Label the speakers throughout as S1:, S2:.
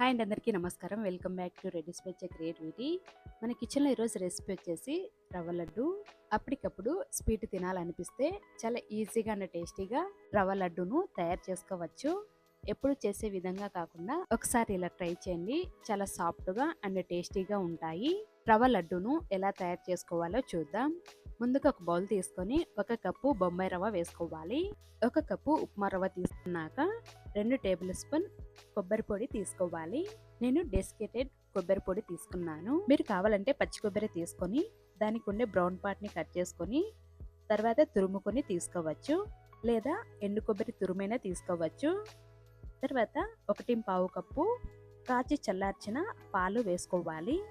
S1: Hi అండి అందరికీ నమస్కారం. Welcome back to ready speech creativity. మన కిచెన్లో ఈరోజు రెసిపీ వచ్చేసి రవ్వ లడ్డు. అప్పటికప్పుడు స్వీట్ తినాలనిపిస్తే చాలా ఈజీగా అండ్ టేస్టీగా రవ్వ లడ్డును తయారు చేసుకోవచ్చు. ఎప్పుడు చేసే విధంగా కాకుండా ఒకసారి ఇలా ట్రై చేయండి. చాలా సాఫ్ట్గా అండ్ టేస్టీగా ఉంటాయి. రవ్వ లడ్డును ఎలా తయారు చేసుకోవాలో చూద్దాం. ముందుగా ఒక బౌల్ తీసుకొని ఒక కప్పు బొంబాయి రవ్వ వేసుకోవాలి. ఒక కప్పు ఉప్మా రవ్వ తీసుకున్నాక రెండు టేబుల్ స్పూన్ కొబ్బరి పొడి తీసుకోవాలి. నేను డెస్కెటెడ్ కొబ్బరి పొడి తీసుకున్నాను. మీరు కావాలంటే పచ్చి కొబ్బరి తీసుకొని దానికి ఉండే బ్రౌన్ పార్ట్ని కట్ చేసుకొని తర్వాత తురుముకొని తీసుకోవచ్చు. లేదా ఎండు కొబ్బరి తురుమైనా తీసుకోవచ్చు. తర్వాత ఒకటి పావు కప్పు కాచి చల్లార్చిన పాలు వేసుకోవాలి.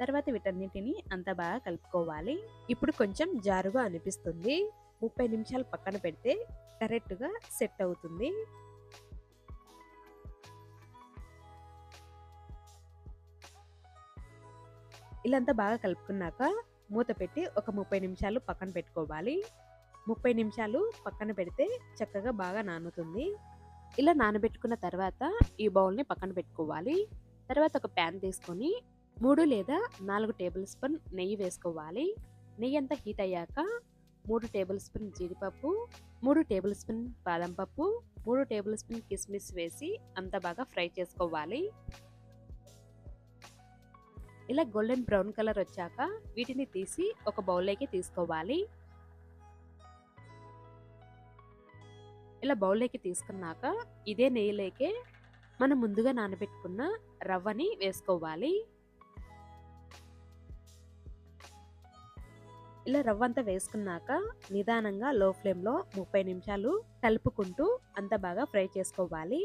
S1: తర్వాత వీటన్నిటిని అంత బాగా కలుపుకోవాలి. ఇప్పుడు కొంచెం జారుగా అనిపిస్తుంది. ముప్పై నిమిషాలు పక్కన పెడితే కరెక్ట్గా సెట్ అవుతుంది. ఇలాంతా బాగా కలుపుకున్నాక మూత పెట్టి ఒక ముప్పై నిమిషాలు పక్కన పెట్టుకోవాలి. ముప్పై నిమిషాలు పక్కన పెడితే చక్కగా బాగా నానుతుంది. ఇలా నానబెట్టుకున్న తర్వాత ఈ బౌల్ని పక్కన పెట్టుకోవాలి. తర్వాత ఒక ప్యాన్ తీసుకొని మూడు లేదా నాలుగు టేబుల్ స్పూన్ నెయ్యి వేసుకోవాలి. నెయ్యి అంతా హీట్ అయ్యాక మూడు టేబుల్ స్పూన్ జీడిపప్పు మూడు టేబుల్ స్పూన్ బాదం పప్పు మూడు టేబుల్ స్పూన్ కిస్మిస్ వేసి అంత బాగా ఫ్రై చేసుకోవాలి. ఇలా గోల్డెన్ బ్రౌన్ కలర్ వచ్చాక వీటిని తీసి ఒక బౌల్లోకి తీసుకోవాలి. ఇలా బౌల్లోకి తీసుకున్నాక ఇదే నెయ్యిలోకే మనం ముందుగా నానబెట్టుకున్న రవ్వని వేసుకోవాలి. ఇలా రవ్వ అంతా వేసుకున్నాక నిదానంగా లో ఫ్లేమ్లో ముప్పై నిమిషాలు కలుపుకుంటూ అంత బాగా ఫ్రై చేసుకోవాలి.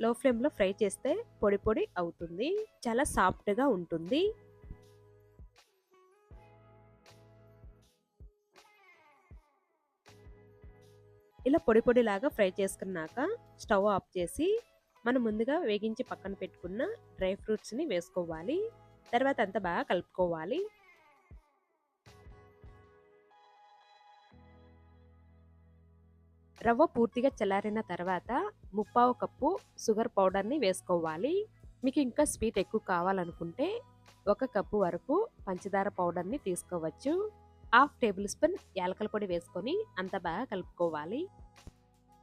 S1: లో ఫ్లేమ్లో ఫ్రై చేస్తే పొడి పొడి అవుతుంది. చాలా సాఫ్ట్గా ఉంటుంది. ఇలా పొడి పొడిలాగా ఫ్రై చేసుకున్నాక స్టవ్ ఆఫ్ చేసి మనం ముందుగా వేగించి పక్కన పెట్టుకున్న డ్రై ఫ్రూట్స్ని వేసుకోవాలి. తర్వాత అంతా బాగా కలుపుకోవాలి. రవ్వ పూర్తిగా చల్లారిన తర్వాత ముప్పావు కప్పు షుగర్ పౌడర్ని వేసుకోవాలి. మీకు ఇంకా స్వీట్ ఎక్కువ కావాలనుకుంటే ఒక కప్పు వరకు పంచదార పౌడర్ని తీసుకోవచ్చు. హాఫ్ టేబుల్ స్పూన్ యాలకల పొడి వేసుకొని అంత బాగా కలుపుకోవాలి.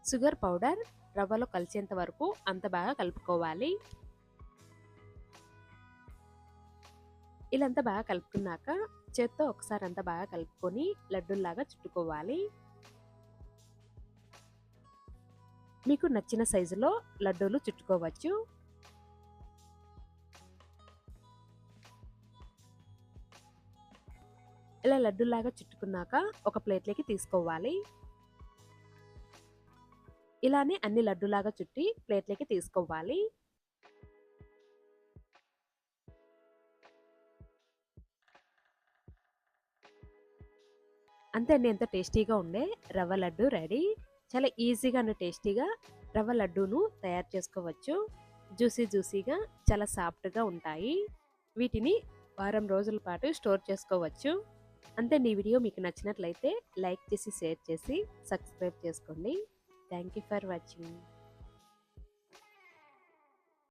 S1: షుగర్ పౌడర్ రవ్వలో కలిసేంత వరకు అంత బాగా కలుపుకోవాలి. ఇలా అంత బాగా కలుపుకున్నాక చేత్తో ఒకసారి అంతా బాగా కలుపుకొని లడ్డూల్లాగా చుట్టుకోవాలి. మీకు నచ్చిన సైజులో లడ్డూలు చుట్టుకోవచ్చు. ఇలా లడ్డూలాగా చుట్టుకున్నాక ఒక ప్లేట్లోకి తీసుకోవాలి. ఇలానే అన్ని లడ్డూలాగా చుట్టి ప్లేట్లోకి తీసుకోవాలి. అంతే అండి ఎంత టేస్టీగా ఉండే రవ్వ లడ్డు రెడీ. చాలా ఈజీగా అండ్ టేస్టీగా రవ్వ లడ్డూను తయారు చేసుకోవచ్చు. జ్యూసీ జ్యూసీగా చాలా సాఫ్ట్గా ఉంటాయి. వీటిని వారం రోజుల పాటు స్టోర్ చేసుకోవచ్చు. అంతే ఈ వీడియో మీకు నచ్చినట్లయితే లైక్ చేసి షేర్ చేసి సబ్స్క్రైబ్ చేసుకోండి. Thank you for watching.